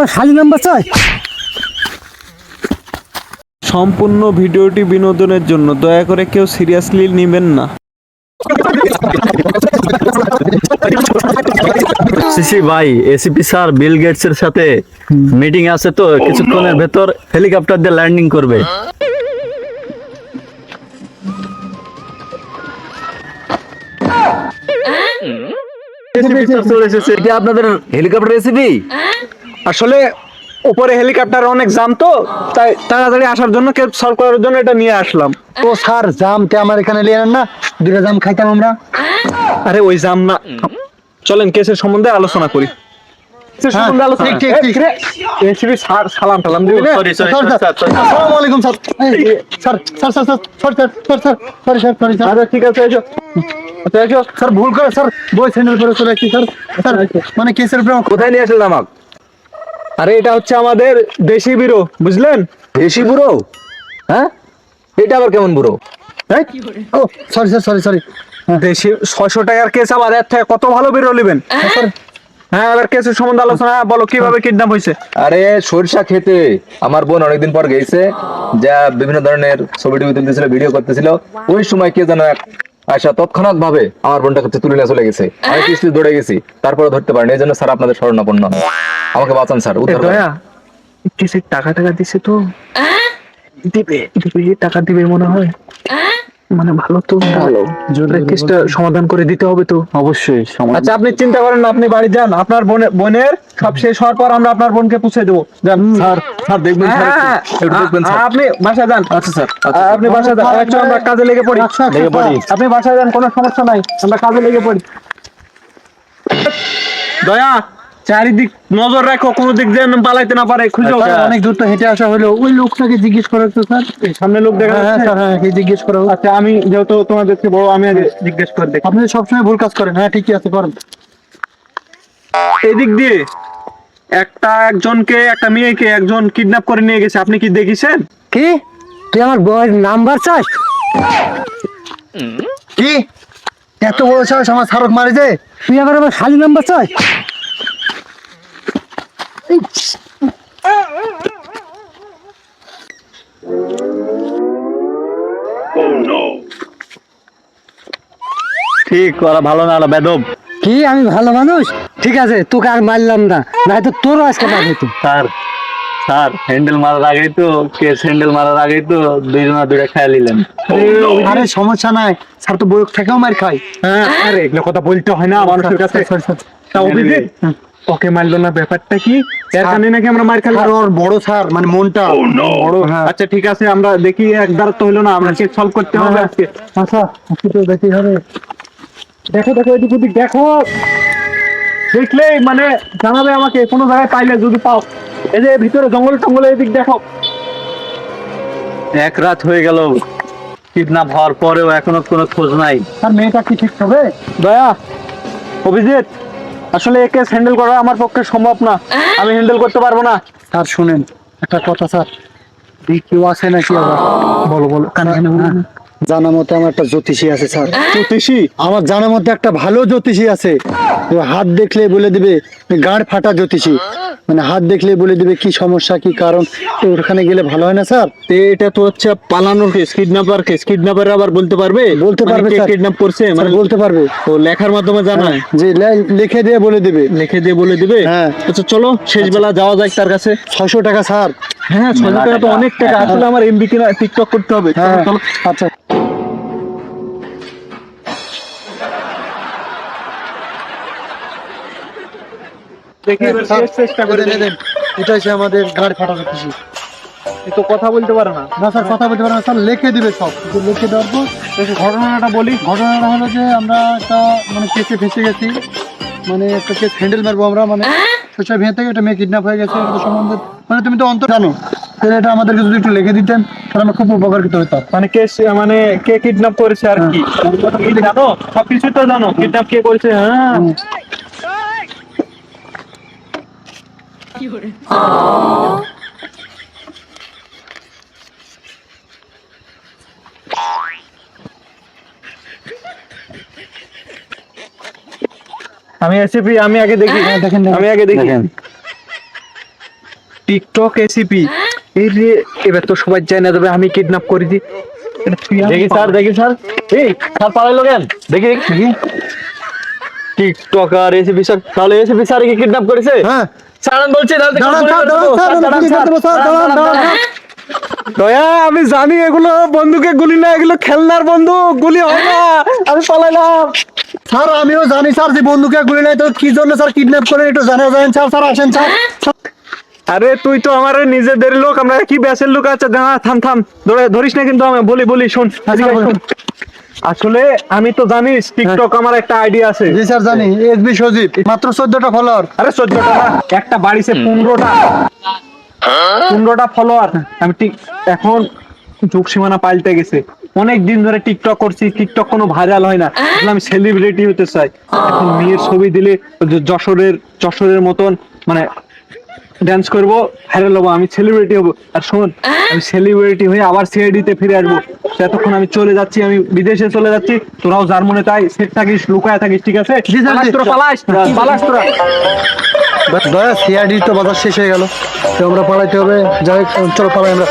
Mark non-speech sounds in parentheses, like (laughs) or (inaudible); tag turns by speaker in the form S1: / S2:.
S1: আমার খালি নাম্বার চাই।
S2: সম্পূর্ণ ভিডিওটি বিনোদনের জন্য দয়া করে কেউ সিরিয়াসলি নেবেন না।
S3: সিসি ভাই এসিপি স্যার বিল গেটস এর সাথে মিটিং আছে তো কিছুক্ষণের ভেতর হেলিকপ্টার দিয়ে ল্যান্ডিং করবে। চলে এসেছে। এটা আপনাদের হেলিকপ্টার রেসিপি
S2: আসলে উপরে হেলিকপ্টার অনেক জাম তো তাই তাড়াতাড়ি আসার জন্য কেউ সলভ করার জন্য এটা নিয়ে আসলাম।
S1: তো স্যার জামতে আমার এখানে নিয়ে আনেন না দুটা জাম খাইতাম আমরা।
S2: আরে ওই জাম না চলেন কেসের সম্বন্ধে আলোচনা করি। কেসের সম্বন্ধে আলোচনা
S1: ঠিক, ঠিক, ঠিক।
S2: এসিবি স্যার সালাম টালাম দিবি।
S3: সরি সরি
S1: স্যার, স্যার, আসসালামু আলাইকুম স্যার। এই, এই, sir sir sir sir sir sir sir sir sir.
S2: আচ্ছা ঠিক আছে আচ্ছা
S1: স্যার ভুল করে স্যার বই স্যান্ডেল পরে চলে আসছি স্যার। স্যার মানে কেসের
S3: কোথায় নিয়ে আসলেন আমাকে?
S2: আরে এটা হচ্ছে আমাদের দেশি বিরো বুঝলেন?
S3: দেশি বুড়ো? হ্যাঁ? এটা আবার কেমন বুড়ো?
S1: এই, ও সরি স্যার সরি সরি
S2: দেশি ছয়শো টাকার কেস আবার এর থেকে কত ভালো বিরো নেবেন? হ্যাঁ এবার কেসের সম্বন্ধে আলোচনা বলো কীভাবে কিডন্যাপ হয়েছে?
S4: আরে সরিষা খেতে আমার বোন অনেকদিন পর গেছে যা বিভিন্ন ধরনের ছবি টবি তুলতেছিল ভিডিও করতেছিল। ওই সময় কে যেন আয়সা তৎক্ষণাৎ ভাবে আমার বোনটা কাছে তুলে নিয়ে চলে গেছে। আমি কিস্তি দৌড়ে গেছি তারপরে ধরতে পারেন এই জন্য স্যার আপনাদের শরণাপন্ন হয়। আমাকে বাঁচান স্যার উদ্ধার করেন।
S2: দয়া কেসের টাকা টাকা দিছে তো? দিবে দিবে টাকা দিবে মনে হয়। মানে ভালো তো ভালো কেসটা সমাধান করে দিতে হবে তো।
S3: অবশ্যই
S2: আচ্ছা আপনি চিন্তা করেন না আপনি বাড়ি যান। আপনার বোনের বোনের সব শেষ হওয়ার পর আমরা আপনার বোনকে পুছে দেবো। যান।
S4: স্যার স্যার দেখবেন স্যার
S2: হ্যাঁ, হ্যাঁ,
S4: দেখবেন স্যার।
S2: আপনি বাসা যান।
S4: আচ্ছা স্যার
S2: আপনি বাসা যান। আচ্ছা আমরা কাজে লেগে পড়ি।
S1: আচ্ছা, আচ্ছা,
S2: লেগে পড়ি।
S1: আচ্ছা।
S2: আপনি বাসা যান কোনো সমস্যা নাই। আমরা কাজে লেগে পড়ি। দয়া চারিদিক নজর রাখো কোনো দিক যেন পালাইতে না পারে খুঁজো
S1: অনেক দূর তো হেঁটে আসা হলো। ওই লোকটাকে জিজ্ঞেস করা তো স্যার।
S2: সামনে লোক দেখা
S1: হ্যাঁ হ্যাঁ স্যার হ্যাঁ জিজ্ঞেস করা।
S2: আচ্ছা আমি যেহেতু তোমাদেরকে বড় আমি আগে জিজ্ঞেস করে দেখি।
S1: আপনি সবসময় ভুল কাজ করেন। হ্যাঁ ঠিকই আছে করেন।
S2: এদিক দিয়ে একটা একজনকে একটা মেয়েকে একজন কিডন্যাপ করে নিয়ে গেছে। আপনি কি দেখেছেন?
S1: কি? তুই আমার বয়ের নাম্বার চাস? কি? এত বড় সাহস আমার সারক মারে যে? তুই আবার আমার খালি নাম্বার চাই
S3: ঠিক ওরা ভালো না বেদব।
S1: কি আমি ভালো মানুষ? ঠিক আছে তোকে আর মারলাম না। নাই তো তোরও আজকে মার হতো
S3: স্যার স্যার হ্যান্ডেল মারার আগেই তো কেস হ্যান্ডেল মারার আগেই তো দুইজনা দুইটা খেয়ে নিলেন।
S1: আরে সমস্যা নাই। স্যার তো বয়স থেকেও মার খাই
S2: হ্যাঁ আরে এগুলো কথা বলতে হয় না। মানুষের কাছে তা অভিজিৎ ওকে মারলো না ব্যাপারটা কি? এর কারণে নাকি আমরা মার খেলাম
S1: আর ওর বড় স্যার মানে মনটা।
S2: বড় আচ্ছা ঠিক আছে আমরা দেখি এক দ্বারা তো হলো না আমরা কেস সলভ করতে হবে আজকে।
S1: আচ্ছা আজকে তো দেখি হবে।
S2: দেখো দেখো এদিক ওদিক দেখো। দেখলেই মানে জানাবে আমাকে কোনো জায়গায় পাইলে যদি পাও। এই যে ভিতরে জঙ্গল টঙ্গলে এদিক দেখো।
S3: এক রাত হয়ে গেল কিডন্যাপ হওয়ার পরেও এখনও কোনো খোঁজ নাই।
S1: আর মেয়েটা কি ঠিক হবে?
S2: দয়া অভিজিৎ। আসলে এ কেস হ্যান্ডেল করা আমার পক্ষে সম্ভব না। আমি হ্যান্ডেল করতে পারব না।
S1: স্যার, শুনেন, একটা কথা, স্যার। কেউ আছে নাকি আবার? বলো বলো। কানে কানে। জানা মতে আমার একটা জ্যোতিষী আছে স্যার।
S2: জ্যোতিষী?
S1: আমার জানা মতে একটা ভালো জ্যোতিষী আছে। তো হাত দেখলে বলে দিবে গাঁড় ফাটা জ্যোতিষী। মানে হাত দেখলে বলে দিবে কি সমস্যা কি কারণ? তো ওখানে গেলে ভালো হয় না স্যার?
S2: তে এটা তো হচ্ছে পালানোর কেস কিডন্যাপার কেস কিডন্যাপার আবার বলতে পারবে?
S1: বলতে পারবে স্যার।
S2: কিডন্যাপ করছে? মানে
S1: বলতে পারবে।
S2: ও লেখার মাধ্যমে জানায়?
S1: যে লিখে দিয়ে বলে দিবে।
S2: লিখে দিয়ে বলে দিবে?
S1: হ্যাঁ।
S2: আচ্ছা চলো শেষ বেলা যাওয়া যাক তার কাছে।
S1: ছয়শো টাকা স্যার।
S2: হ্যাঁ ছয় টাকা তো অনেক টাকা। আসলে আমার এমবি কিনা টিকটক করতে হবে।
S1: হ্যাঁ।
S2: চলো।
S1: আচ্ছা।
S2: দেখি এবার চেষ্টা করে
S1: দেন, দেন। আমাদের গাড়ি ফাটা জ্যোতিষী
S2: এ তো কথা বলতে পারে না।
S1: না স্যার কথা বলতে পারব না স্যার লিখে দিবে সব। কিন্তু লিখে দেওয়ার পর
S2: ঘটনাটা বলি।
S1: ঘটনাটা হলো যে আমরা একটা মানে কেসে ফেসে গেছি। মানে একটা কেস হ্যান্ডেল মারবো আমরা মানে সোশ্যাল মিডিয়া থেকে একটা মেয়ে কিডন্যাপ হয়ে গেছে এটা সম্বন্ধে। মানে তুমি তো অন্তর জানো তাহলে এটা আমাদেরকে যদি একটু লিখে দিতেন তাহলে আমরা খুব উপকারিত হতাম।
S2: মানে কে মানে কে কিডন্যাপ করেছে আর কি? তুমি জানো? সবকিছু তো জানো। কিডন্যাপ কে করেছে হ্যাঁ। (laughs) আমি এসিপি আমি আগে দেখি।
S1: দেখেন।
S2: আমি আগে দেখি। টিকটক এসিপি এই রে এবার তো সবাই জানা যাবে আমি কিডন্যাপ করে দিই তুই
S3: দেখি স্যার দেখি স্যার। এই স্যার পালাইলো কেন? দেখি দেখি। টিকটকার এসিপি স্যার তাহলে এসিপি স্যার কি কিডন্যাপ করেছে?
S1: হ্যাঁ।
S3: আমি বলছি
S2: দয়া জানি এগুলো বন্দুকে গুলি না এগুলো খেলনার বন্দুক গুলি হয় না আমি পালাইলাম।
S1: স্যার আমিও জানি স্যার যে বন্ধুকে গুলি নাই তো কি জন্য স্যার কিডন্যাপ করে একটু জানা যায় স্যার স্যার আসেন স্যার।
S2: আরে তুই তো আমার নিজেদের লোক আমরা কি ব্যাসের লোক দাঁড়া থাম থাম। ধরে ধরিস না কিন্তু আমি বলি বলি শোন। শোন। আসলে আমি তো জানিস টিকটক আমার একটা আইডিয়া আছে।
S1: জি স্যার জানি। এসবি সজীব মাত্র চোদ্দটা ফলোয়ার
S2: আরে চোদ্দটা না একটা বাড়িতে পনেরোটা। পনেরোটা ফলোয়ার আমি ঠিক এখন যুগ সীমানা পাল্টে গেছে। অনেক দিন ধরে টিকটক করছি টিকটক কোনো ভাইরাল হয় না। আমি সেলিব্রিটি হতে চাই। এখন মেয়ের ছবি দিলে যশোরের যশোরের মতন মানে ড্যান্স করব ভাইরাল হব আমি সেলিব্রিটি হব। আর শোন আমি সেলিব্রিটি হয়ে আবার সিআইডি তে ফিরে আসব। এতক্ষণ আমি চলে যাচ্ছি আমি বিদেশে চলে যাচ্ছি। তোরাও যার মনে তাই সেট থাকিস লুকায় থাকিস ঠিক আছে? তোরা পালাস তোরা
S1: দয়া সিআইডি তো বাজার শেষ হয়ে গেল। তো আমরা পালাইতে হবে। যাই চলো পালাই আমরা।